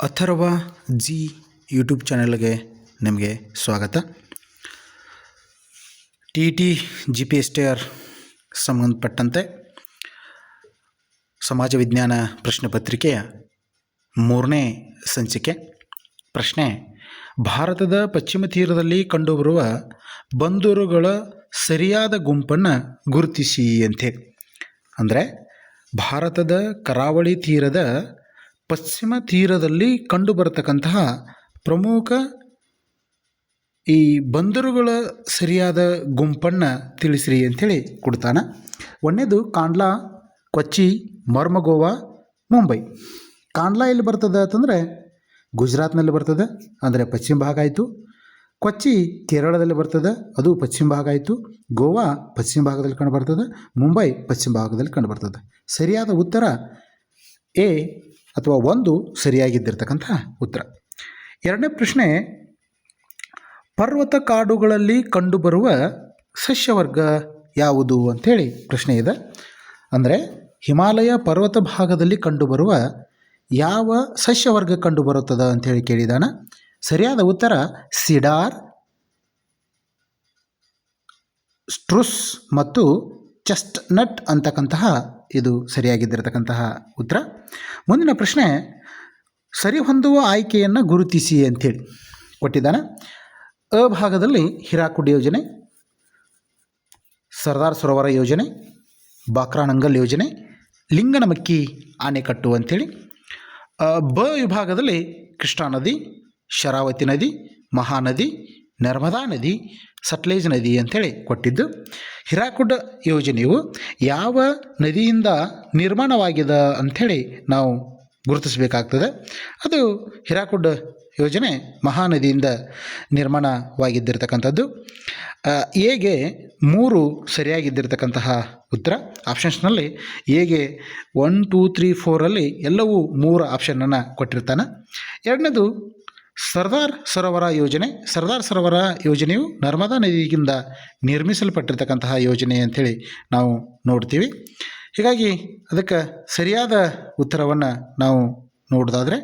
Atharva G YouTube ಚಾನಲ್ಗೆ ನಿಮಗೆ ಸ್ವಾಗತ. T T G P S T R ಸಂಬಂಧಪಟ್ಟಂತೆ ಸಮಾಜ ವಿಜ್ಞಾನ ಪ್ರಶ್ನೆ ಪತ್ರಿಕೆಯ ಮೂರನೇ ಸಂಚಿಕೆ. ಪ್ರಶ್ನೆ, ಭಾರತದ ಪಶ್ಚಿಮ ತೀರದಲ್ಲಿ ಕಂಡುಬರುವ ಬಂದರುಗಳ ಸರಿಯಾದ ಗುಂಪನ್ನು ಗುರುತಿಸಿ ಅಂತೆ. ಅಂದರೆ, ಭಾರತದ ಕರಾವಳಿ ತೀರದ ಪಶ್ಚಿಮ ತೀರದಲ್ಲಿ ಕಂಡುಬರತಕ್ಕಂತಹ ಪ್ರಮುಖ ಈ ಬಂದರುಗಳ ಸರಿಯಾದ ಗುಂಪನ್ನು ತಿಳಿಸ್ರಿ ಅಂಥೇಳಿ ಕೊಡ್ತಾನೆ. ಒಂದನೇದು ಕಾಂಡ್ಲಾ, ಕೊಚ್ಚಿ, ಮರ್ಮಗೋವಾ, ಮುಂಬೈ. ಕಾಂಡ್ಲಾ ಎಲ್ಲಿ ಬರ್ತದೆ ಅಂತಂದರೆ ಗುಜರಾತ್ನಲ್ಲಿ ಬರ್ತದೆ, ಅಂದರೆ ಪಶ್ಚಿಮ ಭಾಗ ಆಯಿತು. ಕೊಚ್ಚಿ ಕೇರಳದಲ್ಲಿ ಬರ್ತದೆ, ಅದು ಪಶ್ಚಿಮ ಭಾಗ ಆಯಿತು. ಗೋವಾ ಪಶ್ಚಿಮ ಭಾಗದಲ್ಲಿ ಕಂಡು ಬರ್ತದೆ, ಮುಂಬೈ ಪಶ್ಚಿಮ ಭಾಗದಲ್ಲಿ ಕಂಡು ಬರ್ತದೆ. ಸರಿಯಾದ ಉತ್ತರ ಎ ಅಥವಾ ಒಂದು ಸರಿಯಾಗಿದ್ದಿರ್ತಕ್ಕಂಥ ಉತ್ತರ. ಎರಡನೇ ಪ್ರಶ್ನೆ, ಪರ್ವತ ಕಾಡುಗಳಲ್ಲಿ ಕಂಡುಬರುವ ಸಸ್ಯವರ್ಗ ಯಾವುದು ಅಂಥೇಳಿ ಪ್ರಶ್ನೆ ಇದೆ. ಅಂದರೆ, ಹಿಮಾಲಯ ಪರ್ವತ ಭಾಗದಲ್ಲಿ ಕಂಡುಬರುವ ಯಾವ ಸಸ್ಯವರ್ಗ ಕಂಡುಬರುತ್ತದೆ ಅಂಥೇಳಿ ಕೇಳಿದಾನ. ಸರಿಯಾದ ಉತ್ತರ, ಸಿಡಾರ್, ಸ್ಟ್ರುಸ್ ಮತ್ತು ಚೆಸ್ಟ್ನಟ್ ಅಂತಕ್ಕಂತಹ ಇದು ಸರಿಯಾಗಿದ್ದಿರತಕ್ಕಂತಹ ಉತ್ತರ. ಮುಂದಿನ ಪ್ರಶ್ನೆ ಸರಿಹೊಂದುವ ಆಯ್ಕೆಯನ್ನು ಗುರುತಿಸಿ ಅಂಥೇಳಿ ಕೊಟ್ಟಿದ್ದಾನೆ. ಅ ಭಾಗದಲ್ಲಿ ಹಿರಾಕುಡ್ ಯೋಜನೆ, ಸರ್ದಾರ್ ಸರೋವರ ಯೋಜನೆ, ಬಾಕ್ರಾನಂಗಲ್ ಯೋಜನೆ, ಲಿಂಗನಮಕ್ಕಿ ಆಣೆಕಟ್ಟು ಅಂಥೇಳಿ ಬ ವಿಭಾಗದಲ್ಲಿ ಕೃಷ್ಣಾ ನದಿ, ಶರಾವತಿ ನದಿ, ಮಹಾನದಿ ನರ್ಮದಾ ನದಿ, ಸಟ್ಲೇಜ್ ನದಿ ಅಂಥೇಳಿ ಕೊಟ್ಟಿದ್ದು. ಹಿರಾಕುಡ್ ಯೋಜನೆಯು ಯಾವ ನದಿಯಿಂದ ನಿರ್ಮಾಣವಾಗಿದೆ ಅಂಥೇಳಿ ನಾವು ಗುರುತಿಸಬೇಕಾಗ್ತದೆ. ಅದು ಹಿರಾಕುಡ್ ಯೋಜನೆ ಮಹಾನದಿಯಿಂದ ನಿರ್ಮಾಣವಾಗಿದ್ದಿರತಕ್ಕಂಥದ್ದು. ಹೇಗೆ ಮೂರು ಸರಿಯಾಗಿದ್ದಿರತಕ್ಕಂತಹ ಉತ್ತರ. ಆಪ್ಷನ್ಸ್ನಲ್ಲಿ ಎಗೆ ಒನ್, ಟೂ, ತ್ರೀ ಫೋರಲ್ಲಿ ಎಲ್ಲವೂ ಮೂರು ಆಪ್ಷನನ್ನು ಕೊಟ್ಟಿರ್ತಾನೆ. ಎರಡನೇದು ಸರ್ದಾರ್ ಸರೋವರ ಯೋಜನೆ, ಸರ್ದಾರ್ ಸರೋವರ ಯೋಜನೆಯು ನರ್ಮದಾ ನದಿಯಿಂದ ನಿರ್ಮಿಸಲ್ಪಟ್ಟಿರ್ತಕ್ಕಂತಹ ಯೋಜನೆ ಅಂಥೇಳಿ ನಾವು ನೋಡ್ತೀವಿ. ಹೀಗಾಗಿ ಅದಕ್ಕೆ ಸರಿಯಾದ ಉತ್ತರವನ್ನು ನಾವು ನೋಡೋದಾದರೆ,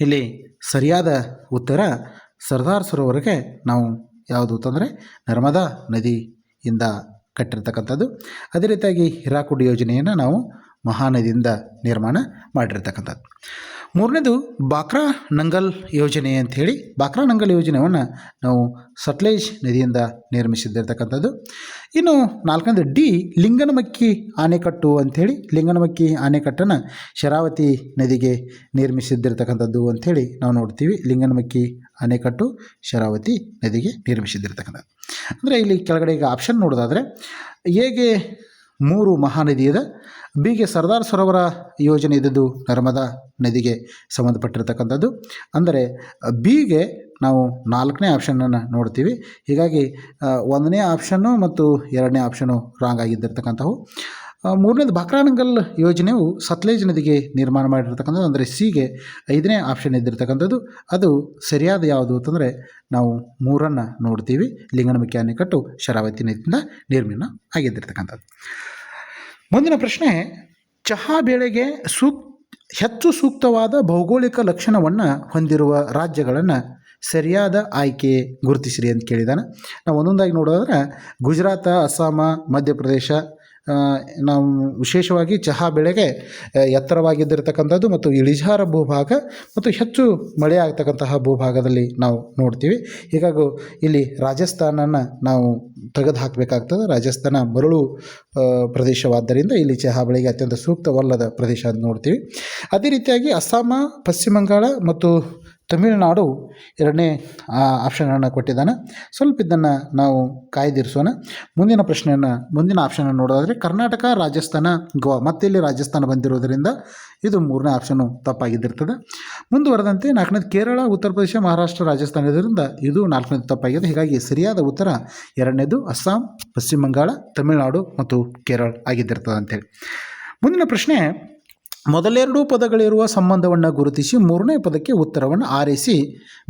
ಇಲ್ಲಿ ಸರಿಯಾದ ಉತ್ತರ ಸರ್ದಾರ್ ಸರೋವರಕ್ಕೆ ನಾವು ಯಾವುದು ಅಂತಂದರೆ ನರ್ಮದಾ ನದಿಯಿಂದ ಕಟ್ಟಿರ್ತಕ್ಕಂಥದ್ದು. ಅದೇ ರೀತಿಯಾಗಿ ಹಿರಾಕುಡ್ ಯೋಜನೆಯನ್ನು ನಾವು ಮಹಾನದಿಯಿಂದ ನಿರ್ಮಾಣ ಮಾಡಿರ್ತಕ್ಕಂಥದ್ದು. ಮೂರನೇದು ಬಾಕ್ರಾ ನಂಗಲ್ ಯೋಜನೆ ಅಂಥೇಳಿ. ಬಾಕ್ರಾ ನಂಗಲ್ ಯೋಜನೆಯನ್ನು ನಾವು ಸಟ್ಲೇಜ್ ನದಿಯಿಂದ ನಿರ್ಮಿಸಿದ್ದಿರ್ತಕ್ಕಂಥದ್ದು. ಇನ್ನು ನಾಲ್ಕನೇದು ಡಿ ಲಿಂಗನಮಕ್ಕಿ ಆಣೆಕಟ್ಟು ಅಂಥೇಳಿ. ಲಿಂಗನಮಕ್ಕಿ ಆಣೆಕಟ್ಟನ್ನು ಶರಾವತಿ ನದಿಗೆ ನಿರ್ಮಿಸಿದ್ದಿರ್ತಕ್ಕಂಥದ್ದು ಅಂಥೇಳಿ ನಾವು ನೋಡ್ತೀವಿ. ಲಿಂಗನಮಕ್ಕಿ ಆಣೆಕಟ್ಟು ಶರಾವತಿ ನದಿಗೆ ನಿರ್ಮಿಸಿದ್ದಿರ್ತಕ್ಕಂಥದ್ದು. ಅಂದರೆ ಇಲ್ಲಿ ಕೆಳಗಡೆ ಈಗ ಆಪ್ಷನ್ ನೋಡೋದಾದರೆ ಎಗೆ ಮೂರು ಮಹಾನದಿ ಇದೆ ಬಿಗೆ ಸರ್ದಾರ್ ಸರೋವರ ಯೋಜನೆ ಇದ್ದದ್ದು ನರ್ಮದಾ ನದಿಗೆ ಸಂಬಂಧಪಟ್ಟಿರ್ತಕ್ಕಂಥದ್ದು. ಅಂದರೆ ಬಿಗೆ ನಾವು ನಾಲ್ಕನೇ ಆಪ್ಷನನ್ನು ನೋಡ್ತೀವಿ. ಹೀಗಾಗಿ ಒಂದನೇ ಆಪ್ಷನ್ನು ಮತ್ತು ಎರಡನೇ ಆಪ್ಷನು ರಾಂಗ್ ಆಗಿದ್ದಿರ್ತಕ್ಕಂಥವು. ಮೂರನೇದು ಬಕ್ರಾನಂಗಲ್ ಯೋಜನೆಯು ಸತ್ಲೇಜ್ ನದಿಗೆ ನಿರ್ಮಾಣ ಮಾಡಿರ್ತಕ್ಕಂಥದ್ದು, ಅಂದರೆ ಸಿಗೆ ಐದನೇ ಆಪ್ಷನ್ ಇದ್ದಿರ್ತಕ್ಕಂಥದ್ದು. ಅದು ಸರಿಯಾದ ಯಾವುದು ಅಂತಂದರೆ ನಾವು ಮೂರನ್ನು ನೋಡ್ತೀವಿ, ಲಿಂಗನ ಅಣೆಕಟ್ಟು, ಶರಾವತಿ ನದಿಯಿಂದ ನಿರ್ಮಾಣ ಆಗಿದ್ದಿರ್ತಕ್ಕಂಥದ್ದು. ಮುಂದಿನ ಪ್ರಶ್ನೆ, ಚಹಾ ಬೆಳೆಗೆ ಸೂಕ್, ಹೆಚ್ಚು ಸೂಕ್ತವಾದ ಭೌಗೋಳಿಕ ಲಕ್ಷಣವನ್ನು ಹೊಂದಿರುವ ರಾಜ್ಯಗಳನ್ನು ಸರಿಯಾದ ಆಯ್ಕೆ ಗುರುತಿಸಿರಿ ಅಂತ ಕೇಳಿದ್ದಾನೆ. ನಾವು ಒಂದೊಂದಾಗಿ ನೋಡೋದಾದ್ರೆ, ಗುಜರಾತ, ಅಸ್ಸಾಮ, ಮಧ್ಯಪ್ರದೇಶ ನಾವು ವಿಶೇಷವಾಗಿ ಚಹಾ ಬೆಳೆಗೆ ಎತ್ತರವಾಗಿದ್ದಿರತಕ್ಕಂಥದ್ದು ಮತ್ತು ಇಳಿಜಾರ ಭೂಭಾಗ ಮತ್ತು ಹೆಚ್ಚು ಮಳೆ ಆಗ್ತಕ್ಕಂತಹ ಭೂಭಾಗದಲ್ಲಿ ನಾವು ನೋಡ್ತೀವಿ. ಹೀಗಾಗಿ ಇಲ್ಲಿ ರಾಜಸ್ಥಾನನ ನಾವು ತೆಗೆದು ಹಾಕಬೇಕಾಗ್ತದೆ ರಾಜಸ್ಥಾನ ಮರಳು ಪ್ರದೇಶವಾದ್ದರಿಂದ ಇಲ್ಲಿ ಚಹಾ ಬೆಳೆಗೆ ಅತ್ಯಂತ ಸೂಕ್ತವಲ್ಲದ ಪ್ರದೇಶ ಅಂತ ನೋಡ್ತೀವಿ. ಅದೇ ರೀತಿಯಾಗಿ ಅಸ್ಸಾಮ, ಪಶ್ಚಿಮ ಬಂಗಾಳ ಮತ್ತು ತಮಿಳುನಾಡು ಎರಡನೇ ಆಪ್ಷನನ್ನು ಕೊಟ್ಟಿದ್ದಾನೆ. ಸ್ವಲ್ಪ ಇದನ್ನು ನಾವು ಕಾಯ್ದಿರಿಸೋಣ. ಮುಂದಿನ ಪ್ರಶ್ನೆಯನ್ನು, ಮುಂದಿನ ಆಪ್ಷನನ್ನು ನೋಡೋದಾದರೆ ಕರ್ನಾಟಕ, ರಾಜಸ್ಥಾನ, ಗೋವಾ. ಮತ್ತೆ ಇಲ್ಲಿ ರಾಜಸ್ಥಾನ ಬಂದಿರೋದರಿಂದ ಇದು ಮೂರನೇ ಆಪ್ಷನು ತಪ್ಪಾಗಿದ್ದಿರ್ತದೆ. ಮುಂದುವರೆದಂತೆ ನಾಲ್ಕನೇದು ಕೇರಳ, ಉತ್ತರ ಪ್ರದೇಶ, ಮಹಾರಾಷ್ಟ್ರ ರಾಜಸ್ಥಾನ ಇದರಿಂದ ಇದು ನಾಲ್ಕನೇದು ತಪ್ಪಾಗಿದೆ. ಹೀಗಾಗಿ ಸರಿಯಾದ ಉತ್ತರ ಎರಡನೇದು ಅಸ್ಸಾಂ, ಪಶ್ಚಿಮ ಬಂಗಾಳ, ತಮಿಳುನಾಡು ಮತ್ತು ಕೇರಳ ಆಗಿದ್ದಿರ್ತದೆ ಅಂತೇಳಿ ಮುಂದಿನ ಪ್ರಶ್ನೆ ಮೊದಲೆರಡು ಪದಗಳಿರುವ ಸಂಬಂಧವನ್ನು ಗುರುತಿಸಿ ಮೂರನೇ ಪದಕ್ಕೆ ಉತ್ತರವನ್ನು ಆರಿಸಿ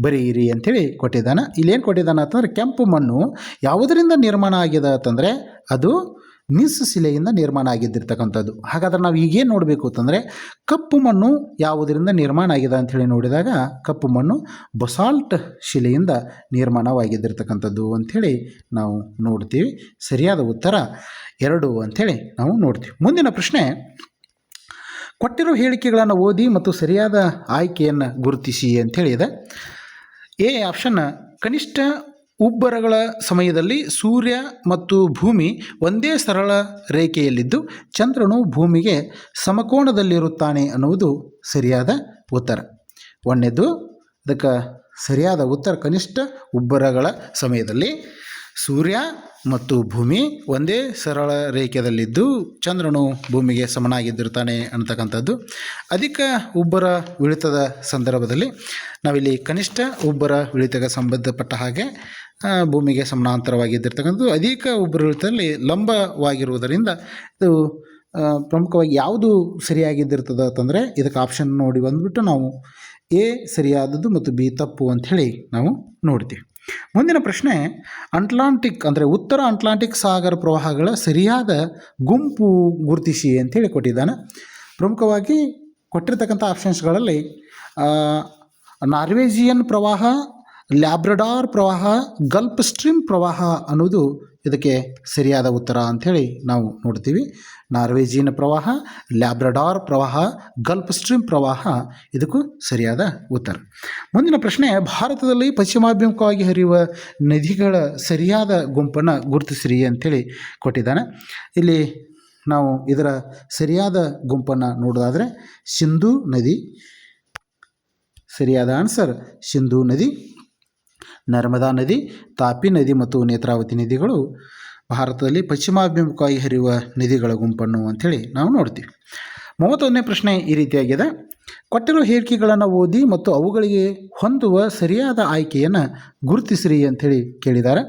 ಬರೆಯಿರಿ ಅಂಥೇಳಿ ಕೊಟ್ಟಿದ್ದಾನೆ. ಇಲ್ಲೇನು ಕೊಟ್ಟಿದ್ದಾನೆ ಅಂತಂದರೆ ಕೆಂಪು ಮಣ್ಣು ಯಾವುದರಿಂದ ನಿರ್ಮಾಣ ಆಗಿದೆ ಅಂತಂದರೆ ಅದು ಶಿಲೆಯಿಂದ ನಿರ್ಮಾಣ ಆಗಿದ್ದಿರ್ತಕ್ಕಂಥದ್ದು. ಹಾಗಾದ್ರೆ ನಾವು ಈಗೇನು ನೋಡಬೇಕು ಅಂತಂದರೆ ಕಪ್ಪು ಮಣ್ಣು ಯಾವುದರಿಂದ ನಿರ್ಮಾಣ ಆಗಿದೆ ಅಂಥೇಳಿ ನೋಡಿದಾಗ ಕಪ್ಪು ಮಣ್ಣು ಬಸಾಲ್ಟ್ ಶಿಲೆಯಿಂದ ನಿರ್ಮಾಣವಾಗಿದ್ದಿರ್ತಕ್ಕಂಥದ್ದು ಅಂಥೇಳಿ ನಾವು ನೋಡ್ತೀವಿ. ಸರಿಯಾದ ಉತ್ತರ ಎರಡು ಅಂಥೇಳಿ ನಾವು ನೋಡ್ತೀವಿ. ಮುಂದಿನ ಪ್ರಶ್ನೆ ಕೊಟ್ಟಿರೋ ಹೇಳಿಕೆಗಳನ್ನು ಓದಿ ಮತ್ತು ಸರಿಯಾದ ಆಯ್ಕೆಯನ್ನು ಗುರುತಿಸಿ ಅಂತೇಳಿದೆ ಎ ಆಪ್ಷನ್ ಕನಿಷ್ಠ ಉಬ್ಬರಗಳ ಸಮಯದಲ್ಲಿ ಸೂರ್ಯ ಮತ್ತು ಭೂಮಿ ಒಂದೇ ಸರಳ ರೇಖೆಯಲ್ಲಿದ್ದು ಚಂದ್ರನು ಭೂಮಿಗೆ ಸಮಕೋಣದಲ್ಲಿರುತ್ತಾನೆ ಅನ್ನುವುದು ಸರಿಯಾದ ಉತ್ತರ. ಒಂದನೇದು, ಅದಕ್ಕೆ ಸರಿಯಾದ ಉತ್ತರ ಕನಿಷ್ಠ ಉಬ್ಬರಗಳ ಸಮಯದಲ್ಲಿ ಸೂರ್ಯ ಮತ್ತು ಭೂಮಿ ಒಂದೇ ಸರಳ ರೇಖೆಯಲ್ಲಿದ್ದು ಚಂದ್ರನು ಭೂಮಿಗೆ ಸಮನಾಗಿದ್ದಿರ್ತಾನೆ ಅಂತಕ್ಕಂಥದ್ದು ಅಧಿಕ ಉಬ್ಬರ ಉಳಿತದ ಸಂದರ್ಭದಲ್ಲಿ ನಾವಿಲ್ಲಿ ಕನಿಷ್ಠ ಉಬ್ಬರ ಇಳಿತಕ್ಕೆ ಸಂಬಂಧಪಟ್ಟ ಹಾಗೆ ಭೂಮಿಗೆ ಸಮಾನಾಂತರವಾಗಿದ್ದಿರ್ತಕ್ಕಂಥದ್ದು. ಅಧಿಕ ಉಬ್ಬರ ಇಳಿತದಲ್ಲಿ ಲಂಬವಾಗಿರುವುದರಿಂದ ಇದು ಪ್ರಮುಖವಾಗಿ ಯಾವುದು ಸರಿಯಾಗಿದ್ದಿರ್ತದ ಅಂತಂದರೆ ಇದಕ್ಕೆ ಆಪ್ಷನ್ ನೋಡಿ ಬಂದುಬಿಟ್ಟು ನಾವು ಎ ಸರಿಯಾದದ್ದು ಮತ್ತು ಬಿ ತಪ್ಪು ಅಂಥೇಳಿ ನಾವು ನೋಡ್ತೀವಿ. ಮುಂದಿನ ಪ್ರಶ್ನೆ ಅಟ್ಲಾಂಟಿಕ್ ಅಂದರೆ ಉತ್ತರ ಅಟ್ಲಾಂಟಿಕ್ ಸಾಗರ ಪ್ರವಾಹಗಳ ಸರಿಯಾದ ಗುಂಪು ಗುರುತಿಸಿ ಅಂತೇಳಿ ಕೊಟ್ಟಿದ್ದಾನೆ ಪ್ರಮುಖವಾಗಿ ಕೊಟ್ಟಿರ್ತಕ್ಕಂಥ ಆಪ್ಷನ್ಸ್ಗಳಲ್ಲಿ ನಾರ್ವೇಜಿಯನ್ ಪ್ರವಾಹ ಲ್ಯಾಬ್ರಡಾರ್ ಪ್ರವಾಹ ಗಲ್ಫ್ ಸ್ಟ್ರೀಮ್ ಪ್ರವಾಹ ಅನ್ನೋದು ಇದಕ್ಕೆ ಸರಿಯಾದ ಉತ್ತರ ಅಂಥೇಳಿ ನಾವು ನೋಡ್ತೀವಿ. ನಾರ್ವೇಜಿಯನ್ ಪ್ರವಾಹ, ಲ್ಯಾಬ್ರಡಾರ್ ಪ್ರವಾಹ, ಗಲ್ಫ್ ಸ್ಟ್ರೀಮ್ ಪ್ರವಾಹ, ಇದಕ್ಕೂ ಸರಿಯಾದ ಉತ್ತರ. ಮುಂದಿನ ಪ್ರಶ್ನೆ, ಭಾರತದಲ್ಲಿ ಪಶ್ಚಿಮಾಭಿಮುಖವಾಗಿ ಹರಿಯುವ ನದಿಗಳ ಸರಿಯಾದ ಗುಂಪನ್ನು ಗುರುತಿಸಿರಿ ಅಂಥೇಳಿ ಕೊಟ್ಟಿದ್ದಾನೆ. ಇಲ್ಲಿ ನಾವು ಇದರ ಸರಿಯಾದ ಗುಂಪನ್ನು ನೋಡೋದಾದರೆ ಸಿಂಧೂ ನದಿ. ಸರಿಯಾದ ಆನ್ಸರ್, ಸಿಂಧೂ ನದಿ. ನರ್ಮದಾ ನದಿ, ತಾಪಿ ನದಿ ಮತ್ತು ನೇತ್ರಾವತಿ ನದಿಗಳು ಭಾರತದಲ್ಲಿ ಪಶ್ಚಿಮಾಭಿಮುಖವಾಗಿ ಹರಿಯುವ ನದಿಗಳ ಗುಂಪನ್ನು ಅಂಥೇಳಿ ನಾವು ನೋಡ್ತೀವಿ. ಮೂವತ್ತೊಂದನೇ ಪ್ರಶ್ನೆ ಈ ರೀತಿಯಾಗಿದೆ. ಕೊಟ್ಟಿರೋ ಹೇಳಿಕೆಗಳನ್ನು ಓದಿ ಮತ್ತು ಅವುಗಳಿಗೆ ಹೊಂದುವ ಸರಿಯಾದ ಆಯ್ಕೆಯನ್ನು ಗುರುತಿಸಿರಿ ಅಂಥೇಳಿ ಕೇಳಿದ್ದಾರೆ.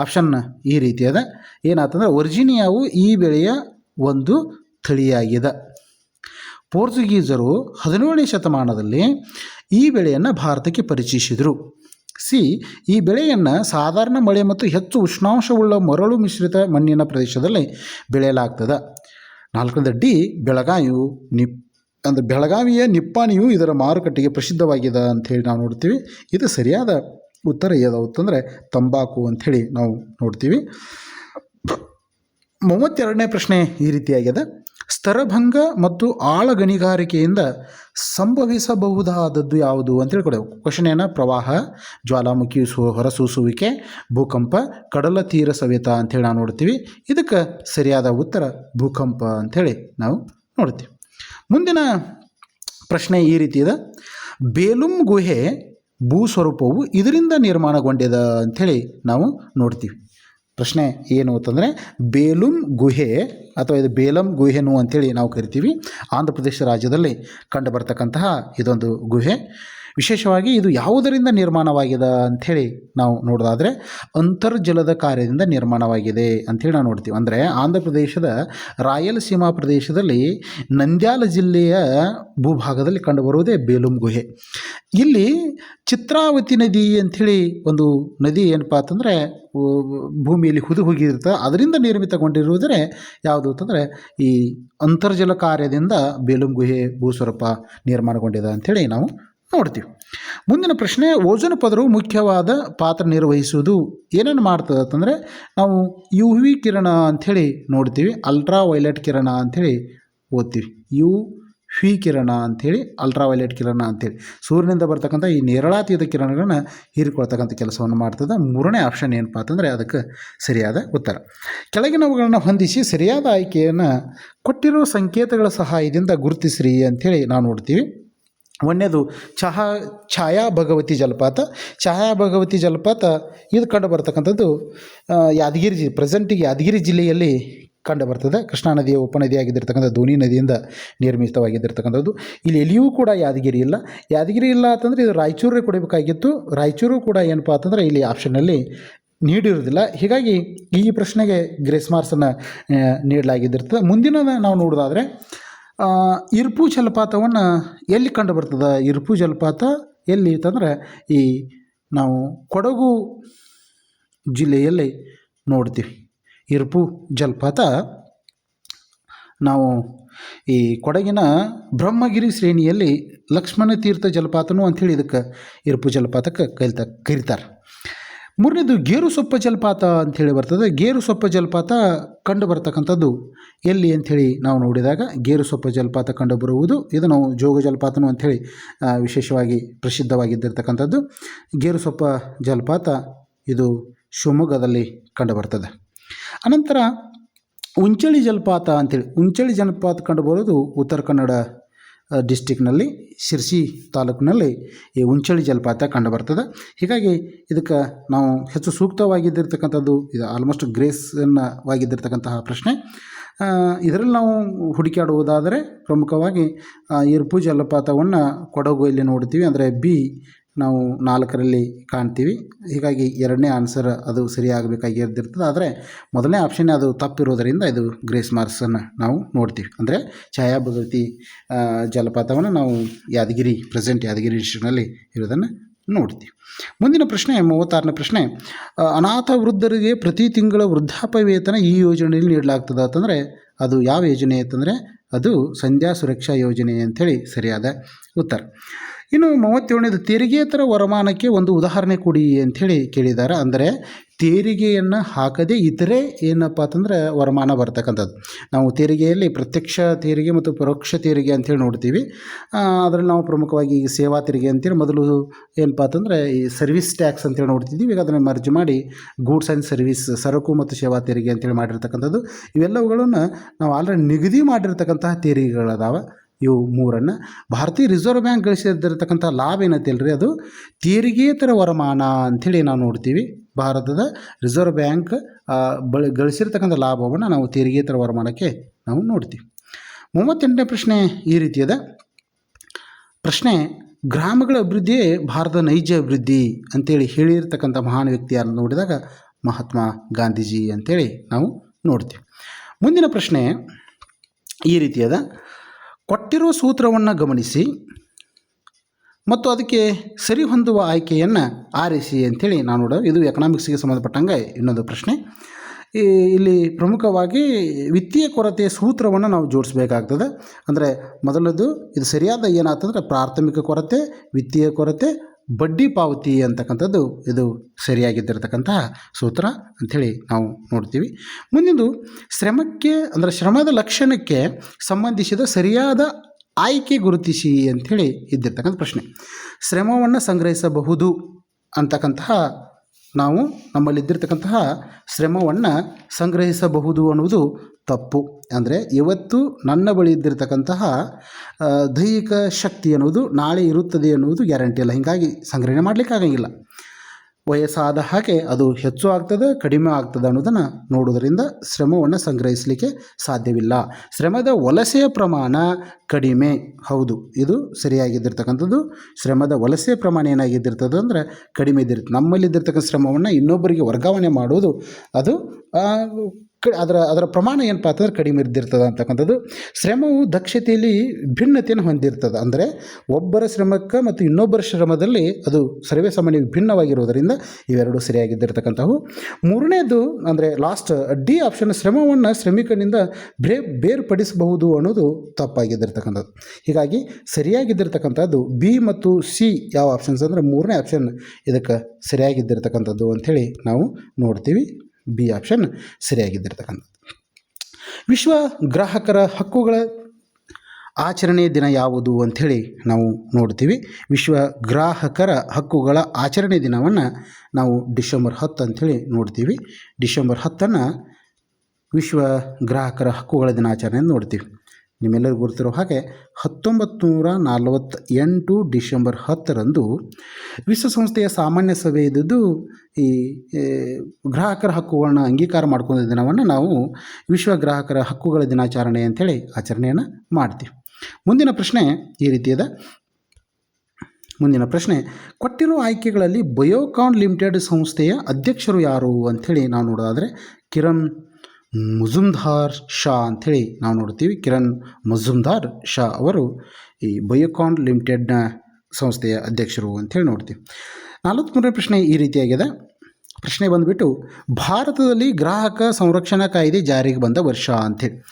ಆಪ್ಷನ್ ಈ ರೀತಿಯಾದ. ಏನಾಯ್ತಂದ್ರೆ ವರ್ಜಿನಿಯಾವು ಈ ಬೆಳೆಯ ಒಂದು ತಳಿಯಾಗಿದೆ. ಪೋರ್ಚುಗೀಸರು ಹದಿನೇಳನೇ ಶತಮಾನದಲ್ಲಿ ಈ ಬೆಳೆಯನ್ನು ಭಾರತಕ್ಕೆ ಪರಿಚಯಿಸಿದರು. ಸಿ, ಈ ಬೆಳೆಯನ್ನು ಸಾಧಾರಣ ಮಳೆ ಮತ್ತು ಹೆಚ್ಚು ಉಷ್ಣಾಂಶವುಳ್ಳ ಮರಳು ಮಿಶ್ರಿತ ಮಣ್ಣಿನ ಪ್ರದೇಶದಲ್ಲಿ ಬೆಳೆಯಲಾಗ್ತದೆ. ನಾಲ್ಕನೇದ ಡಿ, ಬೆಳಗಾವಿಯು ನಿಪ್, ಅಂದರೆ ಬೆಳಗಾವಿಯ ನಿಪ್ಪಾಣಿಯು ಇದರ ಮಾರುಕಟ್ಟೆಗೆ ಪ್ರಸಿದ್ಧವಾಗಿದೆ ಅಂಥೇಳಿ ನಾವು ನೋಡ್ತೀವಿ. ಇದು ಸರಿಯಾದ ಉತ್ತರ ಯಾವುದಂತಂದರೆ ತಂಬಾಕು ಅಂಥೇಳಿ ನಾವು ನೋಡ್ತೀವಿ. ಮೂವತ್ತೆರಡನೇ ಪ್ರಶ್ನೆ ಈ ರೀತಿಯಾಗಿದೆ. ಸ್ತರಭಂಗ ಮತ್ತು ಆಳ ಗಣಿಗಾರಿಕೆಯಿಂದ ಸಂಭವಿಸಬಹುದಾದದ್ದು ಯಾವುದು ಅಂತೇಳಿ ಕೊಡ ಕ್ವಶನ್ ಏನ? ಪ್ರವಾಹ, ಜ್ವಾಲಾಮುಖಿ ಸು, ಹೊರಸೂಸುವಿಕೆ, ಭೂಕಂಪ, ಕಡಲ ತೀರ ಸವೆತ ಅಂಥೇಳಿ ನಾವು ನೋಡ್ತೀವಿ. ಇದಕ್ಕೆ ಸರಿಯಾದ ಉತ್ತರ ಭೂಕಂಪ ಅಂಥೇಳಿ ನಾವು ನೋಡ್ತೀವಿ. ಮುಂದಿನ ಪ್ರಶ್ನೆ ಈ ರೀತಿ ಇದೆ. ಬೇಲುಂ ಗುಹೆ ಭೂಸ್ವರೂಪವು ಇದರಿಂದ ನಿರ್ಮಾಣಗೊಂಡಿದೆ ಅಂಥೇಳಿ ನಾವು ನೋಡ್ತೀವಿ. ಪ್ರಶ್ನೆ ಏನು ಅಂತಂದರೆ, ಬೇಲುಂ ಗುಹೆ ಅಥವಾ ಇದು ಬೇಲಂ ಗುಹೆನು ಅಂತೇಳಿ ನಾವು ಕರಿತೀವಿ. ಆಂಧ್ರ ಪ್ರದೇಶ ರಾಜ್ಯದಲ್ಲಿ ಕಂಡು ಬರ್ತಕ್ಕಂತಹ ಇದೊಂದು ಗುಹೆ. ವಿಶೇಷವಾಗಿ ಇದು ಯಾವುದರಿಂದ ನಿರ್ಮಾಣವಾಗಿದೆ ಅಂಥೇಳಿ ನಾವು ನೋಡೋದಾದರೆ ಅಂತರ್ಜಲದ ಕಾರ್ಯದಿಂದ ನಿರ್ಮಾಣವಾಗಿದೆ ಅಂಥೇಳಿ ನಾವು ನೋಡ್ತೀವಿ. ಅಂದರೆ ಆಂಧ್ರ ಪ್ರದೇಶದ ರಾಯಲಸೀಮಾ ಪ್ರದೇಶದಲ್ಲಿ ನಂದ್ಯಾಲ ಜಿಲ್ಲೆಯ ಭೂಭಾಗದಲ್ಲಿ ಕಂಡುಬರುವುದೇ ಬೇಲುಂ ಗುಹೆ. ಇಲ್ಲಿ ಚಿತ್ರಾವತಿ ನದಿ ಅಂಥೇಳಿ ಒಂದು ನದಿ ಏನಪ್ಪ ಅಂತಂದರೆ ಭೂಮಿಯಲ್ಲಿ ಹುದು ಹೋಗಿರುತ್ತೆ ಅದರಿಂದ ನಿರ್ಮಿತಗೊಂಡಿರುವುದರೆ ಯಾವುದು? ಅಂತಂದರೆ ಈ ಅಂತರ್ಜಲ ಕಾರ್ಯದಿಂದ ಬೇಲುಂ ಗುಹೆ ಭೂಸ್ವರೂಪ ನಿರ್ಮಾಣಗೊಂಡಿದೆ ಅಂಥೇಳಿ ನಾವು ನೋಡ್ತೀವಿ. ಮುಂದಿನ ಪ್ರಶ್ನೆ, ಓಜೋನ್ ಪದರವು ಮುಖ್ಯವಾದ ಪಾತ್ರ ನಿರ್ವಹಿಸುವುದು ಏನೇನು ಮಾಡ್ತದೆ ಅಂತಂದರೆ ನಾವು ಯು ವಿ ಕಿರಣ ಅಂಥೇಳಿ ನೋಡ್ತೀವಿ ಅಲ್ಟ್ರಾ ವೈಲೆಟ್ ಕಿರಣ ಅಂಥೇಳಿ ಓದ್ತೀವಿ. ಯು ವಿ ಕಿರಣ ಅಂಥೇಳಿ ಅಲ್ಟ್ರಾವೈಲೆಟ್ ಕಿರಣ ಅಂಥೇಳಿ. ಸೂರ್ಯನಿಂದ ಬರ್ತಕ್ಕಂಥ ಈ ನೇರಳಾತೀತ ಕಿರಣಗಳನ್ನ ಹೀರಿಕೊಳ್ತಕ್ಕಂಥ ಕೆಲಸವನ್ನು ಮಾಡ್ತದೆ. ಮೂರನೇ ಆಪ್ಷನ್ ಏನಪ್ಪ ಅಂತಂದರೆ ಅದಕ್ಕೆ ಸರಿಯಾದ ಉತ್ತರ. ಕೆಳಗಿನವುಗಳನ್ನು ಹೊಂದಿಸಿ ಸರಿಯಾದ ಆಯ್ಕೆಯನ್ನು ಕೊಟ್ಟಿರೋ ಸಂಕೇತಗಳ ಸಹಾಯದಿಂದ ಗುರುತಿಸ್ರಿ ಅಂಥೇಳಿ ನಾವು ನೋಡ್ತೀವಿ. ಒಂದನೇದು, ಚಹಾ, ಛಾಯಾ ಭಗವತಿ ಜಲಪಾತ. ಛಾಯಾ ಭಗವತಿ ಜಲಪಾತ ಇದು ಕಂಡು ಬರ್ತಕ್ಕಂಥದ್ದು ಯಾದಗಿರಿ ಜಿ ಪ್ರೆಸೆಂಟಿಗೆ ಯಾದಗಿರಿ ಜಿಲ್ಲೆಯಲ್ಲಿ ಕಂಡು ಬರ್ತದೆ. ಕೃಷ್ಣಾ ನದಿಯ ಉಪನದಿಯಾಗಿದ್ದಿರ್ತಕ್ಕಂಥ ಧೋನಿ ನದಿಯಿಂದ ನಿರ್ಮಿತವಾಗಿದ್ದಿರ್ತಕ್ಕಂಥದ್ದು. ಇಲ್ಲಿ ಎಲ್ಲಿಯೂ ಕೂಡ ಯಾದಗಿರಿ ಇಲ್ಲ. ಯಾದಗಿರಿ ಇಲ್ಲ ಅಂತಂದರೆ ಇದು ರಾಯಚೂರಿಗೆ ಕೊಡಬೇಕಾಗಿತ್ತು. ರಾಯಚೂರು ಕೂಡ ಏನಪ್ಪ ಅಂತಂದರೆ ಇಲ್ಲಿ ಆಪ್ಷನ್ನಲ್ಲಿ ನೀಡಿರೋದಿಲ್ಲ ಹೀಗಾಗಿ ಈ ಪ್ರಶ್ನೆಗೆ ಗ್ರೇಸ್ ಮಾರ್ಕ್ಸನ್ನು ನೀಡಲಾಗಿದ್ದಿರ್ತದೆ. ಮುಂದಿನ ನಾವು ನೋಡೋದಾದರೆ ಇರ್ಪು ಜಲಪಾತವನ್ನು ಎಲ್ಲಿ ಕಂಡು ಬರ್ತದೆ? ಇರ್ಪು ಜಲಪಾತ ಎಲ್ಲಿ ಅಂತಂದರೆ ಈ ನಾವು ಕೊಡಗು ಜಿಲ್ಲೆಯಲ್ಲಿ ನೋಡ್ತೀವಿ. ಇರ್ಪು ಜಲಪಾತ. ನಾವು ಈ ಕೊಡಗಿನ ಬ್ರಹ್ಮಗಿರಿ ಶ್ರೇಣಿಯಲ್ಲಿ ಲಕ್ಷ್ಮಣ ತೀರ್ಥ ಜಲಪಾತನೂ ಅಂಥೇಳಿ ಇದಕ್ಕೆ ಇರ್ಪು ಜಲಪಾತಕ್ಕೆ ಕರಿತ ಕರೀತಾರೆ. ಮೂರನೇದು ಗೇರುಸೊಪ್ಪ ಜಲಪಾತ ಅಂಥೇಳಿ ಬರ್ತದೆ. ಗೇರುಸೊಪ್ಪ ಜಲಪಾತ ಕಂಡು ಬರ್ತಕ್ಕಂಥದ್ದು ಎಲ್ಲಿ ಅಂಥೇಳಿ ನಾವು ನೋಡಿದಾಗ ಗೇರುಸೊಪ್ಪ ಜಲಪಾತ ಕಂಡು ಬರುವುದು ಇದು ನಾವು ಜೋಗ ಜಲಪಾತನು ಅಂಥೇಳಿ ವಿಶೇಷವಾಗಿ ಪ್ರಸಿದ್ಧವಾಗಿದ್ದಿರ್ತಕ್ಕಂಥದ್ದು. ಗೇರುಸೊಪ್ಪ ಜಲಪಾತ ಇದು ಶಿವಮೊಗ್ಗದಲ್ಲಿ ಕಂಡು ಬರ್ತದೆ. ಅನಂತರ ಉಂಚಳಿ ಜಲಪಾತ ಅಂತೇಳಿ. ಉಂಚಳಿ ಜಲಪಾತ ಕಂಡು ಬರೋದು ಉತ್ತರ ಕನ್ನಡ ಡಿಸ್ಟಿಕ್ನಲ್ಲಿ ಶಿರ್ಸಿ ತಾಲೂಕಿನಲ್ಲಿ ಈ ಉಂಚಳಿ ಜಲಪಾತ ಕಂಡು ಬರ್ತದೆ. ಹೀಗಾಗಿ ಇದಕ್ಕೆ ನಾವು ಹೆಚ್ಚು ಸೂಕ್ತವಾಗಿದ್ದಿರ್ತಕ್ಕಂಥದ್ದು, ಇದು ಆಲ್ಮೋಸ್ಟ್ ಗ್ರೇಸನ್ನವಾಗಿದ್ದಿರ್ತಕ್ಕಂತಹ ಪ್ರಶ್ನೆ. ಇದರಲ್ಲಿ ನಾವು ಹುಡುಕಾಡುವುದಾದರೆ ಪ್ರಮುಖವಾಗಿ ಇರ್ಪು ಜಲಪಾತವನ್ನು ಕೊಡಗು ಇಲ್ಲಿ ನೋಡ್ತೀವಿ. ಅಂದರೆ ಬಿ ನಾವು ನಾಲ್ಕರಲ್ಲಿ ಕಾಣ್ತೀವಿ. ಹೀಗಾಗಿ ಎರಡನೇ ಆನ್ಸರ್ ಅದು ಸರಿಯಾಗಬೇಕಾಗಿರ್ದಿರ್ತದೆ ಆದರೆ ಮೊದಲನೇ ಆಪ್ಷನ್ ಅದು ತಪ್ಪಿರೋದರಿಂದ ಇದು ಗ್ರೇಸ್ ಮಾರ್ಕ್ಸನ್ನು ನಾವು ನೋಡ್ತೀವಿ. ಅಂದರೆ ಛಾಯಾ ಭಗವತಿ ಜಲಪಾತವನ್ನು ನಾವು ಯಾದಗಿರಿ ಪ್ರೆಸೆಂಟ್ ಯಾದಗಿರಿ ಡಿಸ್ಟ್ರಿಕ್ನಲ್ಲಿ ಇರೋದನ್ನು ನೋಡ್ತೀವಿ. ಮುಂದಿನ ಪ್ರಶ್ನೆ, ಮೂವತ್ತಾರನೇ ಪ್ರಶ್ನೆ ಅನಾಥ ವೃದ್ಧರಿಗೆ ಪ್ರತಿ ತಿಂಗಳ ವೃದ್ಧಾಪ್ಯ ವೇತನ ಈ ಯೋಜನೆಯಲ್ಲಿ ನೀಡಲಾಗ್ತದೆ ಅಂತಂದರೆ ಅದು ಯಾವ ಯೋಜನೆ ಅಂತಂದರೆ ಅದು ಸಂಧ್ಯಾ ಸುರಕ್ಷಾ ಯೋಜನೆ ಅಂಥೇಳಿ ಸರಿಯಾದ ಉತ್ತರ. ಇನ್ನು ಮೂವತ್ತೇಳನೇದು ತೆರಿಗೆಯೇತರ ವರಮಾನಕ್ಕೆ ಒಂದು ಉದಾಹರಣೆ ಕೊಡಿ ಅಂಥೇಳಿ ಕೇಳಿದ್ದಾರೆ. ಅಂದರೆ ತೆರಿಗೆಯನ್ನು ಹಾಕದೇ ಇತರೆ ಏನಪ್ಪ ಅಂತಂದ್ರೆ ವರಮಾನ ಬರ್ತಕ್ಕಂಥದ್ದು. ನಾವು ತೆರಿಗೆಯಲ್ಲಿ ಪ್ರತ್ಯಕ್ಷ ತೆರಿಗೆ ಮತ್ತು ಪರೋಕ್ಷ ತೆರಿಗೆ ಅಂಥೇಳಿ ನೋಡ್ತೀವಿ. ಅದರಲ್ಲಿ ನಾವು ಪ್ರಮುಖವಾಗಿ ಈ ಸೇವಾ ತೆರಿಗೆ ಅಂತೇಳಿ ಮೊದಲು ಏನಪ್ಪ ಅಂತಂದರೆ ಈ ಸರ್ವಿಸ್ ಟ್ಯಾಕ್ಸ್ ಅಂತೇಳಿ ನೋಡ್ತಿದ್ದೀವಿ. ಈಗ ಅದನ್ನು ಮರ್ಜ್ ಮಾಡಿ ಗೂಡ್ಸ್ ಆ್ಯಂಡ್ ಸರ್ವಿಸ್, ಸರಕು ಮತ್ತು ಸೇವಾ ತೆರಿಗೆ ಅಂತೇಳಿ ಮಾಡಿರ್ತಕ್ಕಂಥದ್ದು. ಇವೆಲ್ಲವುಗಳನ್ನು ನಾವು ಆಲ್ರೆಡಿ ನಿಗದಿ ಮಾಡಿರ್ತಕ್ಕಂತಹ ತೆರಿಗೆಗಳದಾವ. ಇವು ಮೂರನ್ನು. ಭಾರತೀಯ ರಿಸರ್ವ್ ಬ್ಯಾಂಕ್ ಗಳಿಸಿದ್ದಿರತಕ್ಕಂಥ ಲಾಭ ಏನೈತಿಲ್ರಿ ಅದು ತೆರಿಗೆತರ ವರಮಾನ ಅಂಥೇಳಿ ನಾವು ನೋಡ್ತೀವಿ. ಭಾರತದ ರಿಸರ್ವ್ ಬ್ಯಾಂಕ್ ಬಳಿ ಗಳಿಸಿರ್ತಕ್ಕಂಥ ಲಾಭವನ್ನು ನಾವು ತೆರಿಗೆತರ ವರಮಾನಕ್ಕೆ ನಾವು ನೋಡ್ತೀವಿ. ಮೂವತ್ತೆಂಟನೇ ಪ್ರಶ್ನೆ ಈ ರೀತಿಯದ ಪ್ರಶ್ನೆ, ಗ್ರಾಮಗಳ ಅಭಿವೃದ್ಧಿಯೇ ಭಾರತದ ನೈಜ ಅಭಿವೃದ್ಧಿ ಅಂತೇಳಿ ಹೇಳಿರ್ತಕ್ಕಂಥ ಮಹಾನ್ ವ್ಯಕ್ತಿ ಯಾರನ್ನು ನೋಡಿದಾಗ ಮಹಾತ್ಮ ಗಾಂಧೀಜಿ ಅಂತೇಳಿ ನಾವು ನೋಡ್ತೀವಿ. ಮುಂದಿನ ಪ್ರಶ್ನೆ ಈ ರೀತಿಯಾದ ಕೊಟ್ಟಿರುವ ಸೂತ್ರವನ್ನು ಗಮನಿಸಿ ಮತ್ತು ಅದಕ್ಕೆ ಸರಿ ಹೊಂದುವ ಆಯ್ಕೆಯನ್ನು ಆರಿಸಿ ಅಂಥೇಳಿ ನಾನು ನೋಡೋ ಇದು ಎಕನಾಮಿಕ್ಸ್ಗೆ ಸಂಬಂಧಪಟ್ಟಂಗೆ ಇನ್ನೊಂದು ಪ್ರಶ್ನೆ. ಈ ಇಲ್ಲಿ ಪ್ರಮುಖವಾಗಿ ವಿತ್ತೀಯ ಕೊರತೆಯ ಸೂತ್ರವನ್ನು ನಾವು ಜೋಡಿಸ್ಬೇಕಾಗ್ತದೆ. ಅಂದರೆ ಮೊದಲದು ಇದು ಸರಿಯಾದ ಏನಾಗ್ತಂದ್ರೆ ಪ್ರಾಥಮಿಕ ಕೊರತೆ, ವಿತ್ತೀಯ ಕೊರತೆ ಬಡ್ಡಿ ಪಾವತಿ ಅಂತಕ್ಕಂಥದ್ದು ಇದು ಸರಿಯಾಗಿದ್ದಿರತಕ್ಕಂತಹ ಸೂತ್ರ ಅಂಥೇಳಿ ನಾವು ನೋಡ್ತೀವಿ. ಮುಂದಿನದು ಶ್ರಮಕ್ಕೆ ಅಂದರೆ ಶ್ರಮದ ಲಕ್ಷಣಕ್ಕೆ ಸಂಬಂಧಿಸಿದ ಸರಿಯಾದ ಆಯ್ಕೆ ಗುರುತಿಸಿ ಅಂಥೇಳಿ ಇದ್ದಿರ್ತಕ್ಕಂಥ ಪ್ರಶ್ನೆ. ಶ್ರಮವನ್ನು ಸಂಗ್ರಹಿಸಬಹುದು ಅಂತಕ್ಕಂತಹ ನಾವು ನಮ್ಮಲ್ಲಿದ್ದಿರ್ತಕ್ಕಂತಹ ಶ್ರಮವನ್ನು ಸಂಗ್ರಹಿಸಬಹುದು ಅನ್ನುವುದು ತಪ್ಪು. ಅಂದರೆ ಇವತ್ತು ನನ್ನ ಬಳಿ ಇದ್ದಿರತಕ್ಕಂತಹ ದೈಹಿಕ ಶಕ್ತಿ ಅನ್ನೋದು ನಾಳೆ ಇರುತ್ತದೆ ಅನ್ನುವುದು ಗ್ಯಾರಂಟಿ ಅಲ್ಲ. ಹೀಗಾಗಿ ಸಂಗ್ರಹಣೆ ಮಾಡಲಿಕ್ಕೆ ಆಗಂಗಿಲ್ಲ. ವಯಸ್ಸಾದ ಹಾಗೆ ಅದು ಹೆಚ್ಚು ಆಗ್ತದೆ, ಕಡಿಮೆ ಆಗ್ತದೆ ಅನ್ನೋದನ್ನು ನೋಡೋದರಿಂದ ಶ್ರಮವನ್ನು ಸಂಗ್ರಹಿಸಲಿಕ್ಕೆ ಸಾಧ್ಯವಿಲ್ಲ. ಶ್ರಮದ ವಲಸೆಯ ಪ್ರಮಾಣ ಕಡಿಮೆ. ಹೌದು, ಇದು ಸರಿಯಾಗಿದ್ದಿರ್ತಕ್ಕಂಥದ್ದು ಶ್ರಮದ ವಲಸೆಯ ಪ್ರಮಾಣ ಏನಾಗಿದ್ದಿರ್ತದೆ ಅಂದರೆ ಕಡಿಮೆ ಇದ್ದಿರ್ತದೆ ನಮ್ಮಲ್ಲಿದ್ದಿರ್ತಕ್ಕಂಥ ಶ್ರಮವನ್ನು ಇನ್ನೊಬ್ಬರಿಗೆ ವರ್ಗಾವಣೆ ಮಾಡೋದು. ಅದು ಅದರ ಅದರ ಪ್ರಮಾಣ ಏನಪ್ಪ ಅಂತಂದ್ರೆ ಕಡಿಮೆ ಇದ್ದಿರ್ತದೆ ಅಂತಕ್ಕಂಥದ್ದು. ಶ್ರಮವು ದಕ್ಷತೆಯಲ್ಲಿ ಭಿನ್ನತೆಯನ್ನು ಹೊಂದಿರ್ತದೆ. ಅಂದರೆ ಒಬ್ಬರ ಶ್ರಮಕ್ಕೆ ಮತ್ತು ಇನ್ನೊಬ್ಬರ ಶ್ರಮದಲ್ಲಿ ಅದು ಸರ್ವೇ ಸಾಮಾನ್ಯ ವಿಭಿನ್ನವಾಗಿರುವುದರಿಂದ ಇವೆರಡು ಸರಿಯಾಗಿದ್ದಿರ್ತಕ್ಕಂಥವು. ಮೂರನೇದು ಅಂದರೆ ಲಾಸ್ಟ್ ಡಿ ಆಪ್ಷನ್ ಶ್ರಮವನ್ನು ಶ್ರಮಿಕನಿಂದ ಬ್ರೇ, ಬೇರ್ಪಡಿಸಬಹುದು ಅನ್ನೋದು ತಪ್ಪಾಗಿದ್ದಿರ್ತಕ್ಕಂಥದ್ದು. ಹೀಗಾಗಿ ಸರಿಯಾಗಿದ್ದಿರ್ತಕ್ಕಂಥದ್ದು ಬಿ ಮತ್ತು ಸಿ ಯಾವ ಆಪ್ಷನ್ಸ್ ಅಂದರೆ ಮೂರನೇ ಆಪ್ಷನ್ ಇದಕ್ಕೆ ಸರಿಯಾಗಿದ್ದಿರ್ತಕ್ಕಂಥದ್ದು ಅಂಥೇಳಿ ನಾವು ನೋಡ್ತೀವಿ. ಬಿ ಆಪ್ಷನ್ ಸರಿಯಾಗಿದ್ದಿರ್ತಕ್ಕಂಥದ್ದು. ವಿಶ್ವ ಗ್ರಾಹಕರ ಹಕ್ಕುಗಳ ಆಚರಣೆ ದಿನ ಯಾವುದು ಅಂಥೇಳಿ ನಾವು ನೋಡ್ತೀವಿ. ವಿಶ್ವ ಗ್ರಾಹಕರ ಹಕ್ಕುಗಳ ಆಚರಣೆ ದಿನವನ್ನು ನಾವು ಡಿಸೆಂಬರ್ ಹತ್ತು ಅಂಥೇಳಿ ನೋಡ್ತೀವಿ. ಡಿಸೆಂಬರ್ ಹತ್ತನ್ನು ವಿಶ್ವ ಗ್ರಾಹಕರ ಹಕ್ಕುಗಳ ದಿನಾಚರಣೆ ನೋಡ್ತೀವಿ. ನಿಮ್ಮೆಲ್ಲರಿಗೂ ಗೊತ್ತಿರೋ ಹಾಗೆ ಹತ್ತೊಂಬತ್ತು ನೂರ ನಲವತ್ತೆಂಟು ಡಿಸೆಂಬರ್ ಹತ್ತರಂದು ವಿಶ್ವಸಂಸ್ಥೆಯ ಸಾಮಾನ್ಯ ಸಭೆ ಈ ಗ್ರಾಹಕರ ಹಕ್ಕುಗಳನ್ನ ಅಂಗೀಕಾರ ಮಾಡ್ಕೊಂಡ ದಿನವನ್ನು ನಾವು ವಿಶ್ವ ಗ್ರಾಹಕರ ಹಕ್ಕುಗಳ ದಿನಾಚರಣೆ ಅಂಥೇಳಿ ಆಚರಣೆಯನ್ನು ಮಾಡ್ತೀವಿ. ಮುಂದಿನ ಪ್ರಶ್ನೆ ಈ ರೀತಿಯದ ಮುಂದಿನ ಪ್ರಶ್ನೆ, ಕೊಟ್ಟಿರೋ ಆಯ್ಕೆಗಳಲ್ಲಿ ಬಯೋಕಾನ್ ಲಿಮಿಟೆಡ್ ಸಂಸ್ಥೆಯ ಅಧ್ಯಕ್ಷರು ಯಾರು ಅಂಥೇಳಿ ನಾವು ನೋಡೋದಾದರೆ ಕಿರಣ್ ಮುಜುಮ್ದಾರ್ ಶಾ ಅಂಥೇಳಿ ನಾವು ನೋಡ್ತೀವಿ. ಕಿರಣ್ ಮುಜುಮ್ದಾರ್ ಶಾ ಅವರು ಈ ಬಯೋಕಾನ್ ಲಿಮಿಟೆಡ್ನ ಸಂಸ್ಥೆಯ ಅಧ್ಯಕ್ಷರು ಅಂಥೇಳಿ ನೋಡ್ತೀವಿ. ನಲವತ್ತ್ಮೂರನೇ ಪ್ರಶ್ನೆ ಈ ರೀತಿಯಾಗಿದೆ. ಪ್ರಶ್ನೆ ಬಂದುಬಿಟ್ಟು, ಭಾರತದಲ್ಲಿ ಗ್ರಾಹಕ ಸಂರಕ್ಷಣಾ ಕಾಯ್ದೆ ಜಾರಿಗೆ ಬಂದ ವರ್ಷ ಅಂಥೇಳಿ.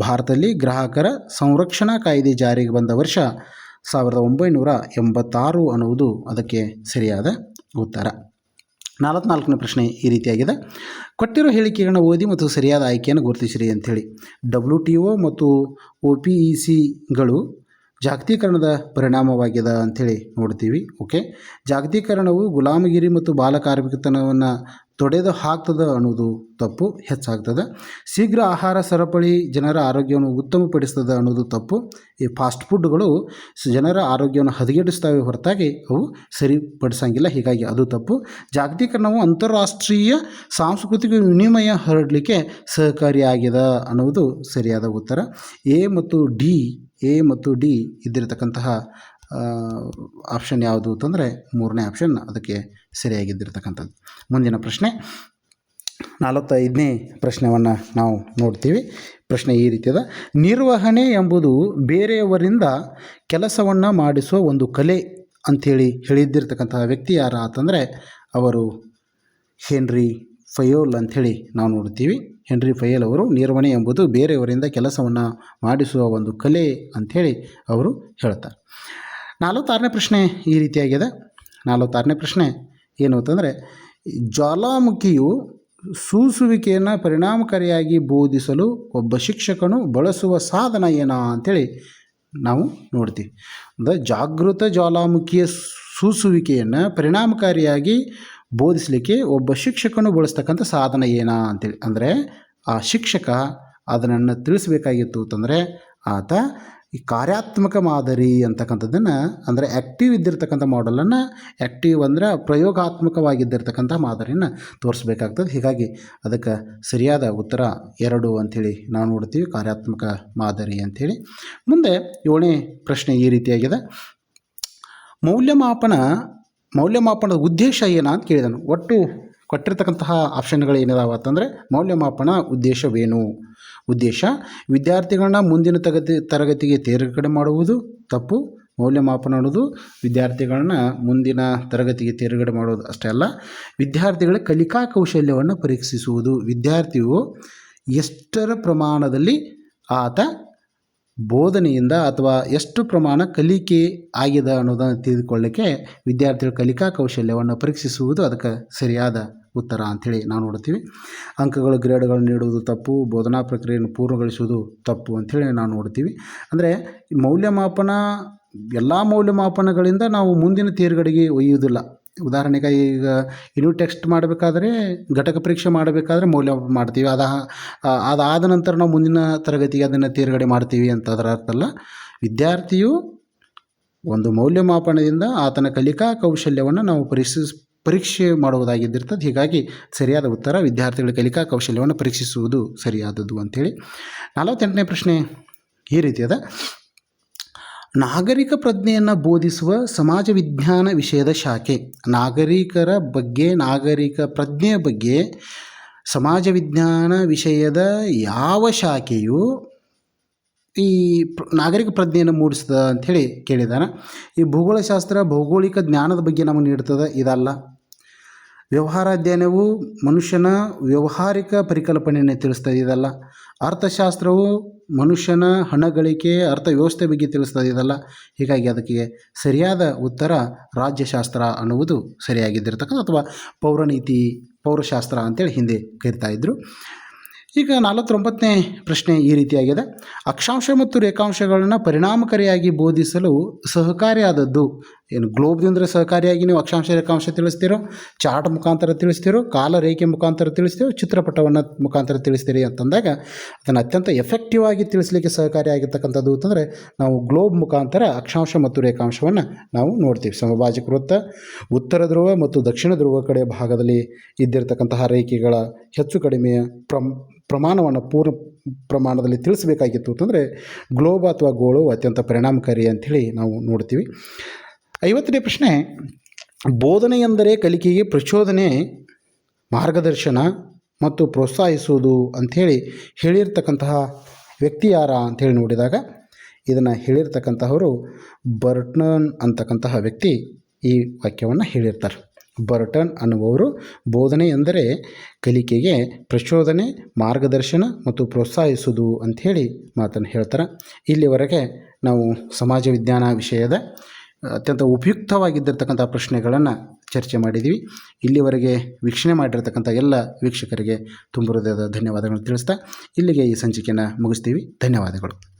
ಭಾರತದಲ್ಲಿ ಗ್ರಾಹಕರ ಸಂರಕ್ಷಣಾ ಕಾಯ್ದೆ ಜಾರಿಗೆ ಬಂದ ವರ್ಷ ಸಾವಿರದ ಒಂಬೈನೂರ ಎಂಬತ್ತಾರು ಅನ್ನುವುದು ಅದಕ್ಕೆ ಸರಿಯಾದ ಉತ್ತರ. ನಾಲ್ಕನೇ ಪ್ರಶ್ನೆ ಈ ರೀತಿಯಾಗಿದೆ. ಕೊಟ್ಟಿರೋ ಹೇಳಿಕೆಗಳನ್ನು ಓದಿ ಮತ್ತು ಸರಿಯಾದ ಆಯ್ಕೆಯನ್ನು ಗುರುತಿಸಿರಿ ಅಂಥೇಳಿ. ಡಬ್ಲ್ಯೂ ಟಿ ಒ ಮತ್ತು ಒ ಪಿ ಇ ಸಿಗಳು ಜಾಗತೀಕರಣದ ಪರಿಣಾಮವಾಗಿದೆ ಅಂಥೇಳಿ ನೋಡ್ತೀವಿ. ಓಕೆ ಜಾಗತೀಕರಣವು ಗುಲಾಮಗಿರಿ ಮತ್ತು ಬಾಲಕಾರ್ಮಿಕತನವನ್ನು ತೊಡೆದು ಹಾಕ್ತದೆ ಅನ್ನೋದು ತಪ್ಪು, ಹೆಚ್ಚಾಗ್ತದೆ. ಶೀಘ್ರ ಆಹಾರ ಸರಪಳಿ ಜನರ ಆರೋಗ್ಯವನ್ನು ಉತ್ತಮಪಡಿಸ್ತದೆ ಅನ್ನೋದು ತಪ್ಪು. ಈ ಫಾಸ್ಟ್ ಫುಡ್ಗಳು ಜನರ ಆರೋಗ್ಯವನ್ನು ಹದಗೆಡಿಸ್ತವೆ ಹೊರತಾಗಿ ಅವು ಸರಿಪಡಿಸಂಗಿಲ್ಲ, ಹೀಗಾಗಿ ಅದು ತಪ್ಪು. ಜಾಗತೀಕರಣವು ಅಂತಾರಾಷ್ಟ್ರೀಯ ಸಾಂಸ್ಕೃತಿಕ ವಿನಿಮಯ ಹರಡಲಿಕ್ಕೆ ಸಹಕಾರಿಯಾಗಿದೆ ಅನ್ನೋದು ಸರಿಯಾದ ಉತ್ತರ. ಎ ಮತ್ತು ಡಿ, ಎ ಮತ್ತು ಡಿ ಇದ್ದಿರತಕ್ಕಂತಹ ಆಪ್ಷನ್ ಯಾವುದು ಅಂತಂದರೆ ಮೂರನೇ ಆಪ್ಷನ್ ಅದಕ್ಕೆ ಸರಿಯಾಗಿದ್ದಿರತಕ್ಕಂಥದ್ದು. ಮುಂದಿನ ಪ್ರಶ್ನೆ, ನಲವತ್ತೈದನೇ ಪ್ರಶ್ನೆಯನ್ನು ನಾವು ನೋಡ್ತೀವಿ. ಪ್ರಶ್ನೆ ಈ ರೀತಿಯದ, ನಿರ್ವಹಣೆ ಎಂಬುದು ಬೇರೆಯವರಿಂದ ಕೆಲಸವನ್ನು ಮಾಡಿಸುವ ಒಂದು ಕಲೆ ಅಂಥೇಳಿ ಹೇಳಿದ್ದಿರ್ತಕ್ಕಂತಹ ವ್ಯಕ್ತಿ ಯಾರ ಅಂತಂದರೆ, ಅವರು ಹೆನ್ರಿ ಫಯೋಲ್ ಅಂಥೇಳಿ ನಾವು ನೋಡ್ತೀವಿ. ಹೆನ್ರಿ ಫಯೋಲ್ ಅವರು ನಿರ್ವಹಣೆ ಎಂಬುದು ಬೇರೆಯವರಿಂದ ಕೆಲಸವನ್ನು ಮಾಡಿಸುವ ಒಂದು ಕಲೆ ಅಂಥೇಳಿ ಅವರು ಹೇಳ್ತಾರೆ. ನಲವತ್ತಾರನೇ ಪ್ರಶ್ನೆ ಈ ರೀತಿಯಾಗಿದೆ. ನಲವತ್ತಾರನೇ ಪ್ರಶ್ನೆ ಏನು ಅಂತಂದರೆ ಜ್ವಾಲಾಮುಖಿಯು ಸೂಸುವಿಕೆಯನ್ನು ಪರಿಣಾಮಕಾರಿಯಾಗಿ ಬೋಧಿಸಲು ಒಬ್ಬ ಶಿಕ್ಷಕನು ಬಳಸುವ ಸಾಧನ ಏನ ಅಂಥೇಳಿ ನಾವು ನೋಡ್ತೀವಿ. ಅಂದರೆ ಜಾಗೃತ ಜ್ವಾಲಾಮುಖಿಯ ಸೂಸುವಿಕೆಯನ್ನು ಪರಿಣಾಮಕಾರಿಯಾಗಿ ಬೋಧಿಸಲಿಕ್ಕೆ ಒಬ್ಬ ಶಿಕ್ಷಕನು ಬಳಸ್ತಕ್ಕಂಥ ಸಾಧನ ಏನ ಅಂತೇಳಿ. ಅಂದರೆ ಆ ಶಿಕ್ಷಕ ಅದನ್ನು ತಿಳಿಸಬೇಕಾಗಿತ್ತು ಅಂತಂದರೆ ಆತ ಈ ಕಾರ್ಯಾತ್ಮಕ ಮಾದರಿ ಅಂತಕ್ಕಂಥದ್ದನ್ನು, ಅಂದರೆ ಆ್ಯಕ್ಟಿವ್ ಇದ್ದಿರ್ತಕ್ಕಂಥ ಮಾಡಲನ್ನು ಆ್ಯಕ್ಟಿವ್ ಅಂದರೆ ಪ್ರಯೋಗಾತ್ಮಕವಾಗಿದ್ದಿರ್ತಕ್ಕಂಥ ಮಾದರಿಯನ್ನು ತೋರಿಸ್ಬೇಕಾಗ್ತದೆ. ಹೀಗಾಗಿ ಅದಕ್ಕೆ ಸರಿಯಾದ ಉತ್ತರ ಎರಡು ಅಂಥೇಳಿ ನಾವು ನೋಡ್ತೀವಿ, ಕಾರ್ಯಾತ್ಮಕ ಮಾದರಿ ಅಂಥೇಳಿ. ಮುಂದೆ ಏಳನೇ ಪ್ರಶ್ನೆ ಈ ರೀತಿಯಾಗಿದೆ. ಮೌಲ್ಯಮಾಪನ, ಮೌಲ್ಯಮಾಪನದ ಉದ್ದೇಶ ಏನ ಅಂತ ಕೇಳಿದನು. ಒಟ್ಟು ಕೊಟ್ಟಿರ್ತಕ್ಕಂತಹ ಆಪ್ಷನ್ಗಳು ಏನಿದಾವ ಅಂತಂದರೆ ಮೌಲ್ಯಮಾಪನ ಉದ್ದೇಶವೇನು? ಉದ್ದೇಶ, ವಿದ್ಯಾರ್ಥಿಗಳನ್ನ ಮುಂದಿನ ತರಗತಿ ತರಗತಿಗೆ ತೇರ್ಗಡೆ ಮಾಡುವುದು. ತಪ್ಪು. ಮೌಲ್ಯಮಾಪನ ಅನ್ನೋದು ವಿದ್ಯಾರ್ಥಿಗಳನ್ನ ಮುಂದಿನ ತರಗತಿಗೆ ತೇರ್ಗಡೆ ಮಾಡೋದು ಅಷ್ಟೇ ಅಲ್ಲ, ವಿದ್ಯಾರ್ಥಿಗಳ ಕಲಿಕಾ ಕೌಶಲ್ಯವನ್ನು ಪರೀಕ್ಷಿಸುವುದು. ವಿದ್ಯಾರ್ಥಿಯು ಎಷ್ಟರ ಪ್ರಮಾಣದಲ್ಲಿ ಆತ ಬೋಧನೆಯಿಂದ ಅಥವಾ ಎಷ್ಟು ಪ್ರಮಾಣ ಕಲಿಕೆ ಆಗಿದೆ ಅನ್ನೋದನ್ನು ತಿಳಿದುಕೊಳ್ಳಿಕ್ಕೆ ವಿದ್ಯಾರ್ಥಿಗಳ ಕಲಿಕಾ ಕೌಶಲ್ಯವನ್ನು ಪರೀಕ್ಷಿಸುವುದು ಅದಕ್ಕೆ ಸರಿಯಾದ ಉತ್ತರ ಅಂಥೇಳಿ ನಾವು ನೋಡ್ತೀವಿ ಅಂಕಗಳು ಗ್ರೇಡ್ಗಳನ್ನು ನೀಡುವುದು ತಪ್ಪು, ಬೋಧನಾ ಪ್ರಕ್ರಿಯೆಯನ್ನು ಪೂರ್ಣಗೊಳಿಸುವುದು ತಪ್ಪು ಅಂಥೇಳಿ ನಾವು ನೋಡ್ತೀವಿ ಅಂದರೆ ಮೌಲ್ಯಮಾಪನ, ಎಲ್ಲ ಮೌಲ್ಯಮಾಪನಗಳಿಂದ ನಾವು ಮುಂದಿನ ತೇರ್ಗಡೆಗೆ ಒಯ್ಯುವುದಿಲ್ಲ. ಉದಾಹರಣೆಗೆ ಈಗ ಇನ್ನು ಟೆಕ್ಸ್ಟ್ ಮಾಡಬೇಕಾದ್ರೆ ಘಟಕ ಪರೀಕ್ಷೆ ಮಾಡಬೇಕಾದ್ರೆ ಮೌಲ್ಯಮಾಪನ ಮಾಡ್ತೀವಿ. ಅದ ಅದಾದ ನಂತರ ನಾವು ಮುಂದಿನ ತರಗತಿಗೆ ಅದನ್ನು ತೇರ್ಗಡೆ ಮಾಡ್ತೀವಿ ಅಂತ ಅದರ ಅರ್ಥ ಅಲ್ಲ ವಿದ್ಯಾರ್ಥಿಯು ಒಂದು ಮೌಲ್ಯಮಾಪನದಿಂದ ಆತನ ಕಲಿಕಾ ಕೌಶಲ್ಯವನ್ನು ನಾವು ಪರೀಕ್ಷಿಸ್ ಪರೀಕ್ಷೆ ಮಾಡುವುದಾಗಿದ್ದಿರ್ತದೆ. ಹೀಗಾಗಿ ಸರಿಯಾದ ಉತ್ತರ ವಿದ್ಯಾರ್ಥಿಗಳ ಕಲಿಕಾ ಕೌಶಲ್ಯವನ್ನು ಪರೀಕ್ಷಿಸುವುದು ಸರಿಯಾದದ್ದು ಅಂಥೇಳಿ ನಲವತ್ತೆಂಟನೇ ಪ್ರಶ್ನೆ ಈ ರೀತಿಯದ ನಾಗರಿಕ ಪ್ರಜ್ಞೆಯನ್ನು ಬೋಧಿಸುವ ಸಮಾಜ ವಿಜ್ಞಾನ ವಿಷಯದ ಶಾಖೆ. ನಾಗರಿಕರ ಬಗ್ಗೆ, ನಾಗರಿಕ ಪ್ರಜ್ಞೆಯ ಬಗ್ಗೆ, ಸಮಾಜ ವಿಜ್ಞಾನ ವಿಷಯದ ಯಾವ ಶಾಖೆಯು ಈ ನಾಗರಿಕ ಪ್ರಜ್ಞೆಯನ್ನು ಮೂಡಿಸ್ತದ ಅಂಥೇಳಿ ಕೇಳಿದಾನೆ ಈ ಭೂಗೋಳಶಾಸ್ತ್ರ, ಭೌಗೋಳಿಕ ಜ್ಞಾನದ ಬಗ್ಗೆ ನಮಗೆ ನೀಡ್ತದೆ ಇದಲ್ಲ. ವ್ಯವಹಾರ ಅಧ್ಯಯನವು ಮನುಷ್ಯನ ವ್ಯವಹಾರಿಕ ಪರಿಕಲ್ಪನೆಯನ್ನು ತಿಳಿಸ್ತದೆ ಇದಲ್ಲ. ಅರ್ಥಶಾಸ್ತ್ರವು ಮನುಷ್ಯನ ಹಣಗಳಿಕೆ, ಅರ್ಥವ್ಯವಸ್ಥೆ ಬಗ್ಗೆ ತಿಳಿಸ್ತದೆ ಇದಲ್ಲ. ಹೀಗಾಗಿ ಅದಕ್ಕೆ ಸರಿಯಾದ ಉತ್ತರ ರಾಜ್ಯಶಾಸ್ತ್ರ ಅನ್ನುವುದು ಸರಿಯಾಗಿದ್ದಿರ್ತಕ್ಕಂಥ ಅಥವಾ ಪೌರನೀತಿ, ಪೌರಶಾಸ್ತ್ರ ಅಂತೇಳಿ ಹಿಂದೆ ಇದ್ದರು ಈಗ ನಲವತ್ತೊಂಬತ್ತನೇ ಪ್ರಶ್ನೆ ಈ ರೀತಿಯಾಗಿದೆ. ಅಕ್ಷಾಂಶ ಮತ್ತು ರೇಖಾಂಶಗಳನ್ನು ಪರಿಣಾಮಕಾರಿಯಾಗಿ ಬೋಧಿಸಲು ಸಹಕಾರಿಯಾದದ್ದು ಏನು ಗ್ಲೋಬ್ದಿಂದ ಸಹಕಾರಿಯಾಗಿ ನೀವು ಅಕ್ಷಾಂಶ ರೇಖಾಂಶ ತಿಳಿಸ್ತೀರೋ, ಚಾರ್ಟ್ ಮುಖಾಂತರ ತಿಳಿಸ್ತೀರೋ, ಕಾಲ ರೇಖೆ ಮುಖಾಂತರ ತಿಳಿಸ್ತೀರೋ, ಚಿತ್ರಪಟವನ್ನು ಮುಖಾಂತರ ತಿಳಿಸ್ತೀರಿ ಅಂತಂದಾಗ ಅದನ್ನು ಅತ್ಯಂತ ಎಫೆಕ್ಟಿವ್ ಆಗಿ ತಿಳಿಸ್ಲಿಕ್ಕೆ ಸಹಕಾರಿಯಾಗಿರ್ತಕ್ಕಂಥದ್ದು ಅಂತಂದರೆ ನಾವು ಗ್ಲೋಬ್ ಮುಖಾಂತರ ಅಕ್ಷಾಂಶ ಮತ್ತು ರೇಖಾಂಶವನ್ನು ನಾವು ನೋಡ್ತೀವಿ. ಸಮಭಾಜಕ ವೃತ್ತ, ಉತ್ತರ ಧ್ರುವ ಮತ್ತು ದಕ್ಷಿಣ ಧ್ರುವ ಕಡೆ ಭಾಗದಲ್ಲಿ ಇದ್ದಿರತಕ್ಕಂತಹ ರೇಖೆಗಳ ಹೆಚ್ಚು ಕಡಿಮೆ ಪ್ರಮ್, ಪ್ರಮಾಣವನ್ನು ಪೂರ್ಣ ಪ್ರಮಾಣದಲ್ಲಿ ತಿಳಿಸಬೇಕಾಗಿತ್ತು ಅಂತಂದರೆ ಗ್ಲೋಬ್ ಅಥವಾ ಗೋಳು ಅತ್ಯಂತ ಪರಿಣಾಮಕಾರಿ ಅಂಥೇಳಿ ನಾವು ನೋಡ್ತೀವಿ. ಐವತ್ತನೇ ಪ್ರಶ್ನೆ, ಬೋಧನೆ ಎಂದರೆ ಕಲಿಕೆಗೆ ಪ್ರಚೋದನೆ, ಮಾರ್ಗದರ್ಶನ ಮತ್ತು ಪ್ರೋತ್ಸಾಹಿಸುವುದು ಅಂಥೇಳಿ ಹೇಳಿರ್ತಕ್ಕಂತಹ ವ್ಯಕ್ತಿ ಯಾರ ಅಂಥೇಳಿ ನೋಡಿದಾಗ ಇದನ್ನು ಹೇಳಿರ್ತಕ್ಕಂತಹವರು ಬರ್ಟನ್ ಅಂತಕ್ಕಂತಹ ವ್ಯಕ್ತಿ ಈ ವಾಕ್ಯವನ್ನು ಹೇಳಿರ್ತಾರೆ. ಬರ್ಟನ್ ಅನ್ನುವವರು ಬೋಧನೆ ಎಂದರೆ ಕಲಿಕೆಗೆ ಪ್ರಚೋದನೆ, ಮಾರ್ಗದರ್ಶನ ಮತ್ತು ಪ್ರೋತ್ಸಾಹಿಸುವುದು ಅಂಥೇಳಿ ಮಾತನ್ನು ಹೇಳ್ತಾರೆ. ಇಲ್ಲಿವರೆಗೆ ನಾವು ಸಮಾಜ ವಿಜ್ಞಾನ ವಿಷಯದ ಅತ್ಯಂತ ಉಪಯುಕ್ತವಾಗಿದ್ದಿರ್ತಕ್ಕಂಥ ಪ್ರಶ್ನೆಗಳನ್ನು ಚರ್ಚೆ ಮಾಡಿದ್ದೀವಿ ಇಲ್ಲಿವರೆಗೆ ವೀಕ್ಷಣೆ ಮಾಡಿರ್ತಕ್ಕಂಥ ಎಲ್ಲ ವೀಕ್ಷಕರಿಗೆ ತುಂಬ ಹೃದಯದ ಧನ್ಯವಾದಗಳನ್ನು ತಿಳಿಸ್ತಾ ಇಲ್ಲಿಗೆ ಈ ಸಂಚಿಕೆಯನ್ನು ಮುಗಿಸ್ತೀವಿ. ಧನ್ಯವಾದಗಳು.